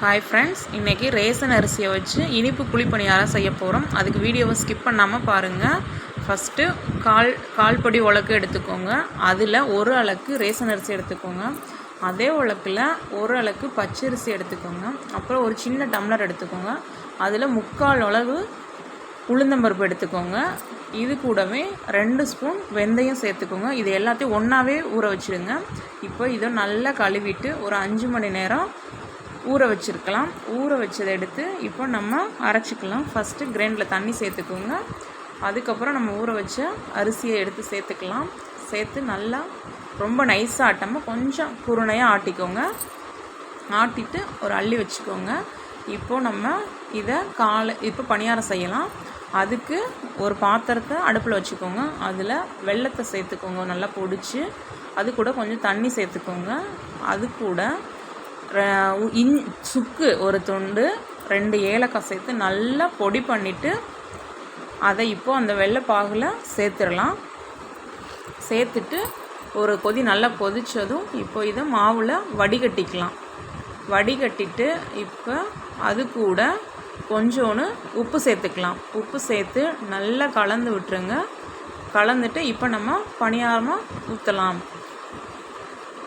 Hi friends இன்றைக்கி ration அரிசியை வச்சு இனிப்பு குழிப்பணியாரம் செய்ய போகிறோம் அதுக்கு வீடியோவை ஸ்கிப் பண்ணாமல் பாருங்கள் ஃபஸ்ட்டு கால் கால் பொடி உலக்கு எடுத்துக்கோங்க. அதில் ஒரு அளவுக்கு ரேசன் அரிசி எடுத்துக்கோங்க. அதே உலக்கில் ஒரு அளவுக்கு பச்சரிசி எடுத்துக்கோங்க. அப்புறம் ஒரு சின்ன டம்ளர் எடுத்துக்கோங்க. அதில் முக்கால் அளவு உளுந்தம்பருப்பு எடுத்துக்கோங்க. இது கூடவே ரெண்டு ஸ்பூன் வெந்தயம் சேர்த்துக்கோங்க. இது எல்லாத்தையும் ஒன்றாவே ஊற வச்சுடுங்க இப்போ இதை நல்லா கழுவிட்டு ஒரு அஞ்சு மணி நேரம் ஊற வச்சுருக்கலாம். ஊற வச்சதை எடுத்து இப்போ நம்ம அரைச்சிக்கலாம். ஃபஸ்ட்டு கிரைண்டில் தண்ணி சேர்த்துக்கோங்க. அதுக்கப்புறம் நம்ம ஊற வச்ச அரிசியை எடுத்து சேர்த்துக்கலாம். சேர்த்து நல்லா ரொம்ப நைஸாக ஆட்டாமல் கொஞ்சம் குருணையாக ஆட்டிக்கோங்க. ஆட்டிட்டு ஒரு அள்ளி வச்சுக்கோங்க. இப்போது நம்ம இதை காலை இப்போ பணியாரம் செய்யலாம். அதுக்கு ஒரு பாத்திரத்தை அடுப்பில் வச்சுக்கோங்க. அதில் வெள்ளத்தை சேர்த்துக்கோங்க. நல்லா பொடிச்சு. அது கூட கொஞ்சம் தண்ணி சேர்த்துக்கோங்க. அது கூட இன் சுக்கு ஒரு துண்டு ரெண்டு ஏலக்காய் சேர்த்து நல்லா பொடி பண்ணிவிட்டு அதை இப்போது அந்த வெள்ளைப்பாகில் சேர்த்துடலாம். சேர்த்துட்டு ஒரு கொதி நல்லா கொதித்ததும் இப்போ இதை மாவில் வடிகட்டிக்கலாம். வடிகட்டிட்டு இப்போ அது கூட கொஞ்சோன்னு உப்பு சேர்த்துக்கலாம். உப்பு சேர்த்து நல்லா கலந்து விட்டுருங்க. கலந்துட்டு இப்போ நம்ம பணியாரமாக ஊற்றலாம்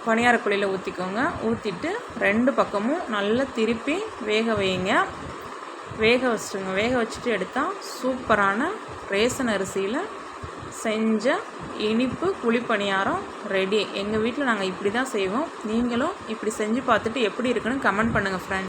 பணியாரக்குழியில் ஊற்றிக்கோங்க ஊற்றிட்டு ரெண்டு பக்கமும் நல்லா திருப்பி வேக வைங்க. வேக வச்சுருங்க. வேக வச்சுட்டு எடுத்தால் சூப்பரான ரேசன் அரிசியில் செஞ்ச இனிப்பு குழிப்பணியாரம் ரெடி எங்கள் வீட்டில் நாங்கள் இப்படி தான் செய்வோம். நீங்களும் இப்படி செஞ்சு பார்த்துட்டு எப்படி இருக்குன்னு கமெண்ட் பண்ணுங்கள் ஃப்ரெண்ட்